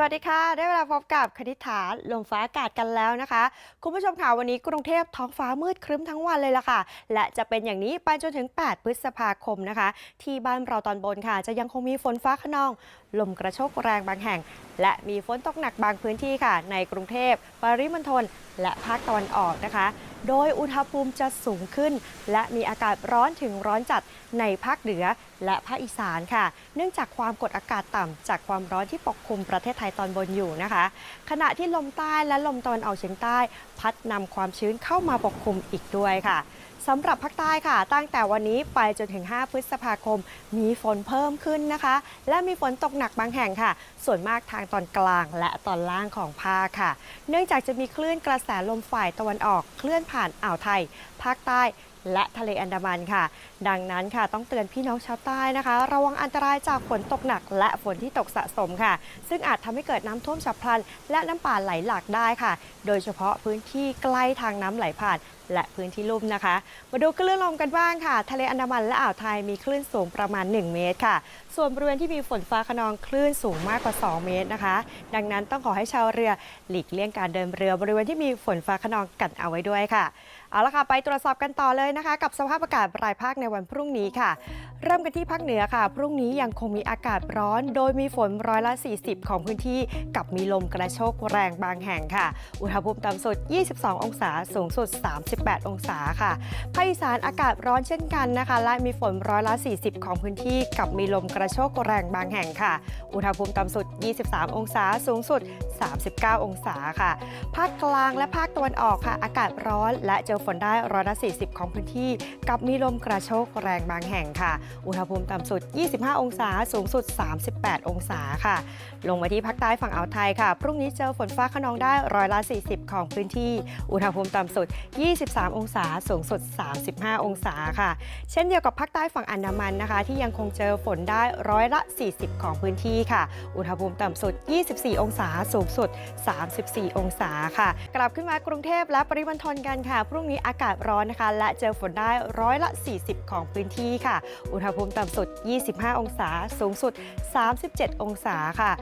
สวัสดีค่ะ ได้เวลาพบกับคณิษฐาลมฟ้าอากาศกันแล้วนะคะ คุณผู้ชมค่ะวันนี้กรุงเทพท้องฟ้ามืดครึ้มทั้งวันเลยล่ะค่ะ และจะเป็นอย่างนี้ไปจนถึง 8 พฤษภาคมนะคะ ที่บ้านเราตอนบนค่ะ จะยังคงมีฝนฟ้าขนอง ลมกระโชกแรงบางแห่ง และมีฝนตกหนักบางพื้นที่ค่ะ ในกรุงเทพปริมณฑลและภาคตะวันออกนะคะโดยอุณหภูมิจะสูงขึ้น และมีอากาศร้อนถึงร้อนจัดในภาคเหนือและภาคอีสานค่ะ เนื่องจากความกดอากาศต่ำจากความร้อนที่ปกคลุมประเทศไทยตอนบนอยู่นะคะ ขณะที่ลมใต้และลมตะวันออกเฉียงใต้ พัดนำความชื้นเข้ามาปกคลุมอีกด้วยค่ะสำหรับภาคใต้ค่ะ ตั้งแต่วันนี้ไปจนถึง 5 พฤษภาคม มีฝนเพิ่มขึ้นนะคะ และมีฝนตกหนักบางแห่งค่ะ ส่วนมากทางตอนกลางและตอนล่างของภาคค่ะ เนื่องจากจะมีคลื่นกระแสลมฝ่ายตะวันออกเคลื่อนผ่านอ่าวไทย ภาคใต้และทะเลอันดามันค่ะ ดังนั้นค่ะต้องเตือนพี่น้องชาวใต้นะคะ ระวังอันตรายจากฝนตกหนักและฝนที่ตกสะสมค่ะ ซึ่งอาจทำให้เกิดน้ำท่วมฉับพลัน และน้ำป่าไหลหลากได้ค่ะ โดยเฉพาะพื้นที่ใกล้ทางน้ำไหลผ่านและพื้นที่ลุ่มนะคะ มาดูคลื่นลมกันบ้างค่ะ ทะเลอันดามันและอ่าวไทยมีคลื่นสูงประมาณ 1 เมตรค่ะ ส่วนบริเวณที่มีฝนฟ้าขนองคลื่นสูงมากกว่า 2 เมตรนะคะ ดังนั้นต้องขอให้ชาวเรือหลีกเลี่ยงการเดินเรือบริเวณที่มีฝนฟ้าขนองกันเอาไว้ด้วยค่ะ เอาละค่ะ ไปตรวจสอบกันต่อเลยนะคะ กับสภาพอากาศรายภาคในวันพรุ่งนี้ค่ะ เริ่มกันที่ภาคเหนือค่ะ พรุ่งนี้ยังคงมีอากาศร้อน โดยมีฝนร้อยละ 40 ของพื้นที่กับมีลมกระโชกแรงบางแห่งค่ะ อุณหภูมิต่ำสุด 22 องศา สูงสุด 38 องศาค่ะ ภาคอีสานอากาศร้อนเช่นกันนะคะ และมีฝนร้อยละ 40 ของพื้นที่กับมีลมกระโชกแรงบางแห่งค่ะ อุณหภูมิต่ำสุด 23 องศา สูงสุด 39 องศาค่ะ ภาคกลางและภาคตะวันออกค่ะ อากาศร้อนและเจอฝนได้ร้อยละ 40 ของพื้นที่กับมีลมกระโชกแรงบางแห่งค่ะ อุณหภูมิต่ำสุด 25 องศา สูงสุด 38 องศาค่ะ ลงมาที่ภาคใต้ฝั่งอ่าวไทยค่ะ พรุ่งนี้เจอฝนฟ้าขนองได้ร้อยละ 40 ของพื้นที่ อุณหภูมิต่ำสุด 23 องศา สูงสุด 35 องศาค่ะ เช่นเดียวกับภาคใต้ฝั่งอันดามันนะคะ ที่ยังคงเจอฝนได้ร้อยละ 40 ของพื้นที่ค่ะ อุณหภูมิต่ำสุด 24 องศา สูงสุด 34 องศาค่ะ กลับขึ้นมากรุงเทพและปริมณฑลกันค่ะ พรุ่งนี้อากาศร้อนนะคะ และเจอฝนได้ร้อยละ 40 ของพื้นที่ค่ะ อุณหภูมิต่ำสุด 25 องศา สูงสุด 37 องศาค่ะ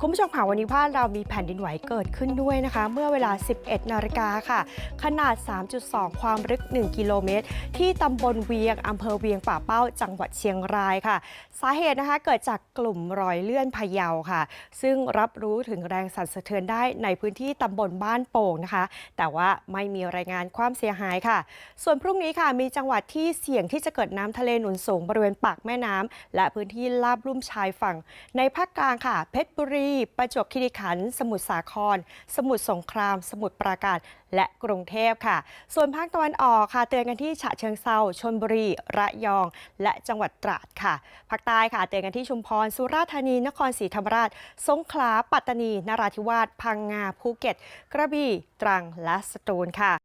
คุณผู้ชมค่ะวันนี้บ้านเรามีแผ่นดินไหวเกิดขึ้นด้วยนะคะ เมื่อเวลา 11 นาฬิกาค่ะ ขนาด 3.2 ความลึก 1 กิโลเมตร ที่ตำบลเวียงอำเภอเวียงป่าเป้า จังหวัดเชียงรายค่ะ สาเหตุนะคะเกิดจากกลุ่มรอยเลื่อนพะเยาค่ะ ซึ่งรับรู้ถึงแรงสั่นสะเทือนได้ในพื้นที่ตำบลบ้านโป่งนะคะ แต่ว่าไม่มีรายงานความเสียหายค่ะ ส่วนพรุ่งนี้ค่ะมีจังหวัดที่เสี่ยงที่จะเกิดน้ำทะเลหนุนสูงบริเวณปากแม่น้ำและพื้นที่ลาบลุ่มชายฝั่ง ในภาคกลางค่ะ เพชรบุรีรีประจวบคีรีขันธ์สมุทรสาคร สมุทรสงคราม สมุทรปราการ และกรุงเทพค่ะ ส่วนภาคตะวันออกค่ะเตือนกันที่ฉะเชิงเซาชนบุรี ระยอง และจังหวัดตราดค่ะ ภาคใต้ค่ะเตือนกันที่ชุมพร สุราษฎร์ธานี นครศรีธรรมราช สงขลา ปัตตานี นราธิวาส พังงา ภูเก็ต กระบี่ ตรัง และสตูลค่ะ